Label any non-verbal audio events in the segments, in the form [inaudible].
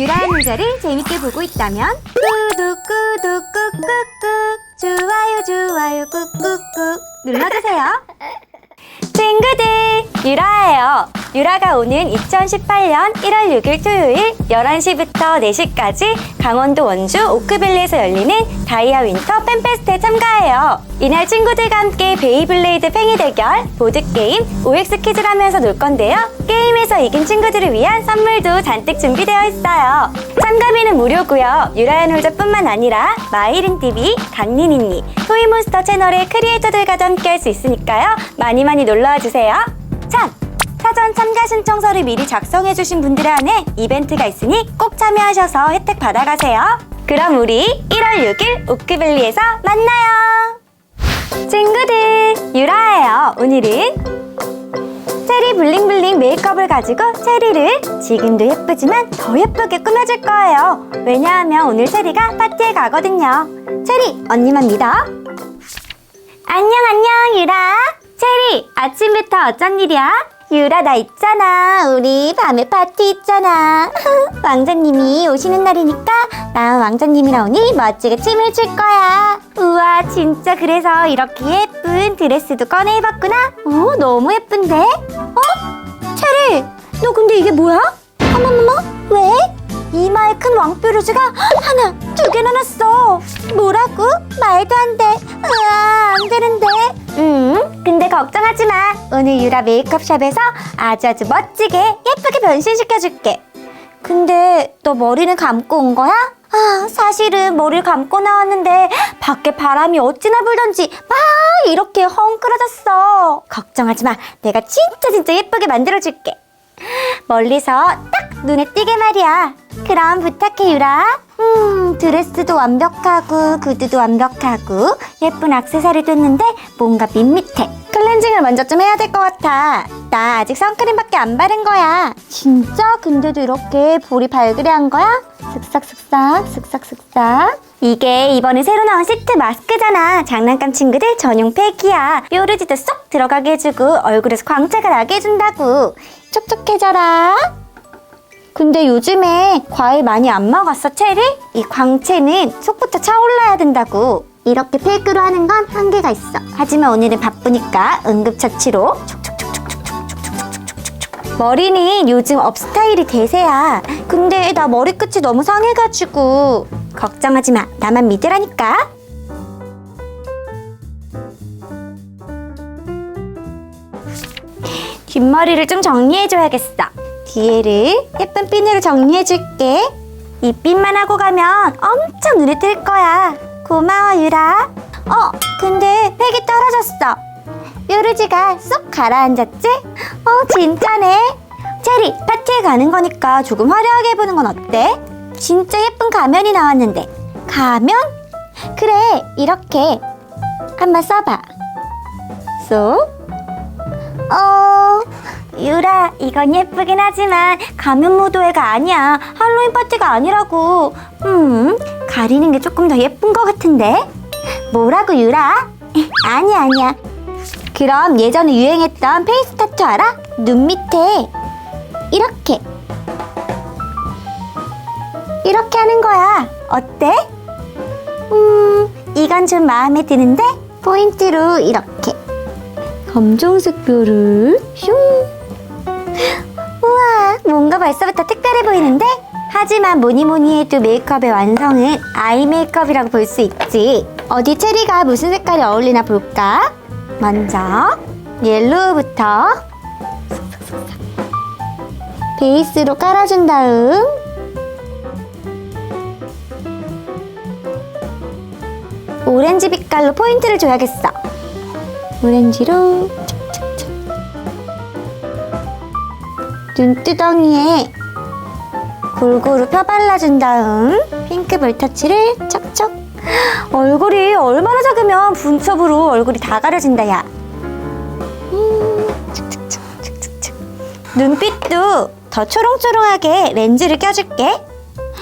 유라의 문제를 재밌게 보고 있다면 구독 구독 꾹꾹꾹 좋아요 좋아요 꾹꾹꾹 눌러주세요. 친구들 유라예요 유라가 오는 2018년 1월 6일 토요일 11시부터 4시까지 강원도 원주 오크밸리에서 열리는 다이아 윈터 팬페스트에 참가해요. 이날 친구들과 함께 베이블레이드 팽이 대결, 보드게임, OX 퀴즈를 하면서 놀 건데요. 게임에서 이긴 친구들을 위한 선물도 잔뜩 준비되어 있어요. 참가비는 무료고요. 유라의 놀자뿐만 아니라 마이린TV, 강린이니, 토이몬스터 채널의 크리에이터들과도 함께 할 수 있으니까요. 많이 많이 놀러와 주세요. 참! 사전 참가 신청서를 미리 작성해주신 분들에 한해 이벤트가 있으니 꼭 참여하셔서 혜택 받아가세요. 그럼 우리 1월 6일 오크밸리에서 만나요. 친구들, 유라예요. 오늘은 체리 블링블링 메이크업을 가지고 체리를 지금도 예쁘지만 더 예쁘게 꾸며줄 거예요. 왜냐하면 오늘 체리가 파티에 가거든요. 체리, 언니만 믿어. 안녕, 안녕, 유라. 체리, 아침부터 어쩐 일이야? 유라, 나 있잖아. 우리 밤에 파티 있잖아. [laughs] 왕자님이 오시는 날이니까 나 왕자님이랑 오니 멋지게 춤을 출 거야. 우와, 진짜 그래서 이렇게 예쁜 드레스도 꺼내 입었구나. 오, 너무 예쁜데? 어? 체리, 너 근데 이게 뭐야? 어머머머, 왜? 이마에 큰 왕뾰루지가 하나, 두 개나 났어. 뭐라고? 말도 안 돼. 으아, 안 되는데. 음, 걱정하지 마. 오늘 유라 메이크업샵에서 아주 아주 멋지게 예쁘게 변신시켜줄게. 근데 너 머리는 감고 온 거야? 아, 사실은 머리를 감고 나왔는데 밖에 바람이 어찌나 불던지 막 이렇게 헝클어졌어. 걱정하지 마. 내가 진짜 진짜 예쁘게 만들어줄게. 멀리서 딱 눈에 띄게 말이야. 그럼 부탁해, 유라. 음, 드레스도 완벽하고, 구두도 완벽하고, 예쁜 액세서리도 했는데 뭔가 밋밋해. 클렌징을 먼저 좀 해야 될 것 같아. 나 아직 선크림밖에 안 바른 거야. 진짜? 근데도 이렇게 볼이 발그레한 거야? 슥싹슥싹, 슥싹슥싹. 이게 이번에 새로 나온 시트 마스크잖아. 장난감 친구들 전용 팩이야. 뾰루지도 쏙 들어가게 해주고 얼굴에서 광채가 나게 해준다고. 촉촉해져라. 근데 요즘에 과일 많이 안 먹었어, 체리? 이 광채는 속부터 차올라야 된다고. 이렇게 페이크로 하는 건 한계가 있어. 하지만 오늘은 바쁘니까 응급처치로 머리는 요즘 업스타일이 대세야. 근데 나 머리끝이 너무 상해가지고 걱정하지 마. 나만 믿으라니까. 뒷머리를 좀 정리해줘야겠어. 뒤에를 예쁜 핀으로 정리해줄게. 이 핀만 하고 가면 엄청 눈에 띌 거야. 고마워, 유라. 어, 근데 팩이 떨어졌어. 뾰루지가 쏙 가라앉았지? 어, 진짜네. 체리, 파티에 가는 거니까 조금 화려하게 해보는 건 어때? 진짜 예쁜 가면이 나왔는데. 가면? 그래, 이렇게. 한번 써봐. 쏙. 어, 유라, 이건 예쁘긴 하지만 가면 무도회가 아니야. 할로윈 파티가 아니라고. 음, 가리는 게 조금 더 예쁜 것 같은데? 뭐라고, 유라? 아니야, 아니야. 그럼 예전에 유행했던 페이스 타투 알아? 눈 밑에 이렇게 이렇게 하는 거야. 어때? 음, 이건 좀 마음에 드는데 포인트로 이렇게 검정색 뼈를 슝. 우와, 뭔가 벌써부터 특별해 보이는데? 하지만 뭐니 뭐니 해도 메이크업의 완성은 아이 메이크업이라고 볼 수 있지. 어디 체리가 무슨 색깔이 어울리나 볼까? 먼저 옐로우부터 베이스로 깔아준 다음 오렌지 빛깔로 포인트를 줘야겠어. 오렌지로. 눈두덩이에 골고루 펴발라준 다음 핑크 볼터치를 척척 얼굴이 얼마나 작으면 분첩으로 얼굴이 다 가려진다 야 음. 눈빛도 더 초롱초롱하게 렌즈를 껴줄게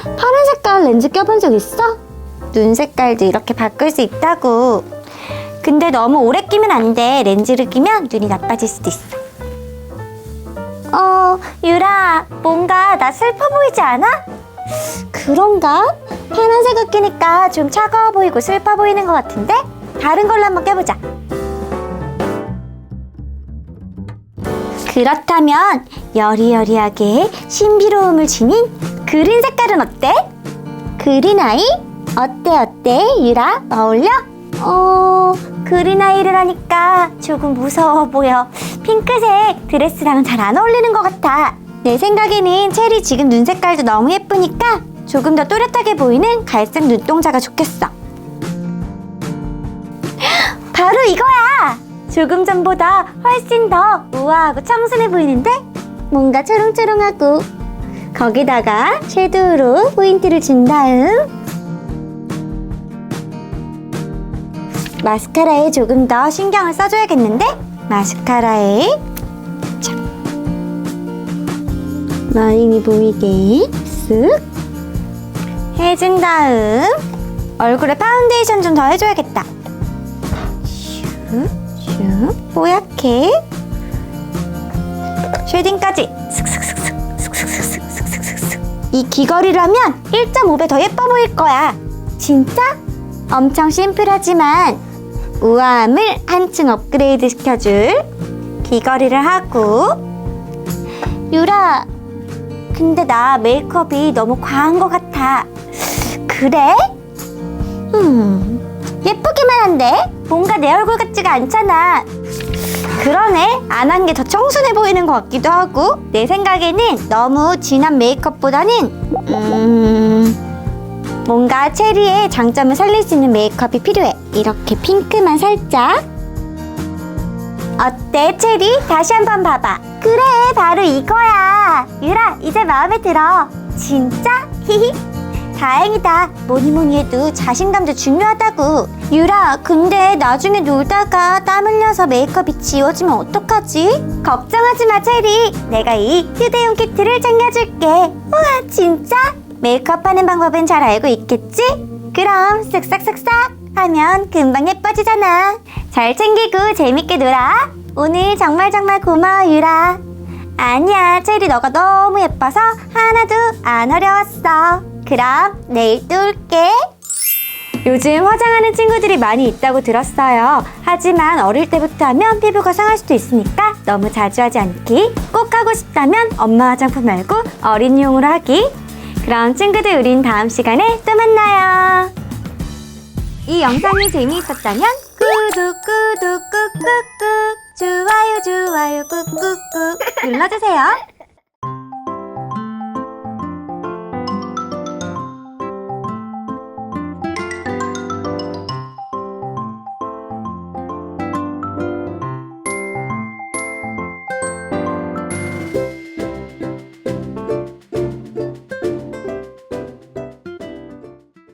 파란 색깔 렌즈 껴본 적 있어? 눈 색깔도 이렇게 바꿀 수 있다고 근데 너무 오래 끼면 안 돼. 렌즈를 끼면 눈이 나빠질 수도 있어. 어, 유라, 뭔가 나 슬퍼 보이지 않아? 그런가? 파란색을 끼니까 좀 차가워 보이고 슬퍼 보이는 것 같은데? 다른 걸로 한번 껴보자. 그렇다면 여리여리하게 신비로움을 지닌 그린 색깔은 어때? 그린 아이? 어때 어때 유라 어울려? 어 그린 아이를 하니까 조금 무서워 보여 핑크색 드레스랑은 잘안 어울리는 것 같아. 내 생각에는 체리 지금 눈 색깔도 너무 예쁘니까 조금 더 또렷하게 보이는 갈색 눈동자가 좋겠어. [gasps] 바로 이거야! 조금 전보다 훨씬 더 우아하고 청순해 보이는데? 뭔가 초롱초롱하고. 거기다가 섀도우로 포인트를 준 다음 마스카라에 조금 더 신경을 써줘야겠는데 마스카라에. 자. 라인이 보이게 쓱. 해준 다음 얼굴에 파운데이션 좀 더 해줘야겠다. 슉 슉. 뽀얗게. 쉐딩까지. 슥슥슥슥 슥슥슥슥슥슥슥 이 귀걸이라면 1.5배 더 예뻐 보일 거야. 진짜? 엄청 심플하지만 우아함을 한층 업그레이드 시켜줄 귀걸이를 하고. 유라 근데 나 메이크업이 너무 과한 것 같아. 그래? 음 예쁘기만 한데 뭔가 내 얼굴 같지가 않잖아. 그러네. 안 한 게 더 청순해 보이는 것 같기도 하고. 내 생각에는 너무 진한 메이크업보다는 음 뭔가 체리의 장점을 살릴 수 있는 메이크업이 필요해. 이렇게 핑크만 살짝. 어때 체리? 다시 한번 봐봐. 그래 바로 이거야. 유라 이제 마음에 들어. 진짜? 히히. 다행이다. 뭐니 뭐니 해도 자신감도 중요하다고. 유라 근데 나중에 놀다가 땀 흘려서 메이크업이 지워지면 어떡하지? 걱정하지 마 체리. 내가 이 휴대용 키트를 챙겨줄게. 우와 진짜? 메이크업 하는 방법은 잘 알고 있겠지? 그럼 쓱싹쓱싹 하면 금방 예뻐지잖아 잘 챙기고 재밌게 놀아 오늘 정말 정말 고마워 유라 아니야 체리 너가 너무 예뻐서 하나도 안 어려웠어 그럼 내일 또 올게 요즘 화장하는 친구들이 많이 있다고 들었어요. 하지만 어릴 때부터 하면 피부가 상할 수도 있으니까 너무 자주 하지 않기. 꼭 하고 싶다면 엄마 화장품 말고 어린이용으로 하기. 그럼 친구들 우린 다음 시간에 또 만나요. 이 영상이 재미있었다면 구독 구독 꾹꾹꾹 좋아요 좋아요 꾹꾹꾹 눌러주세요.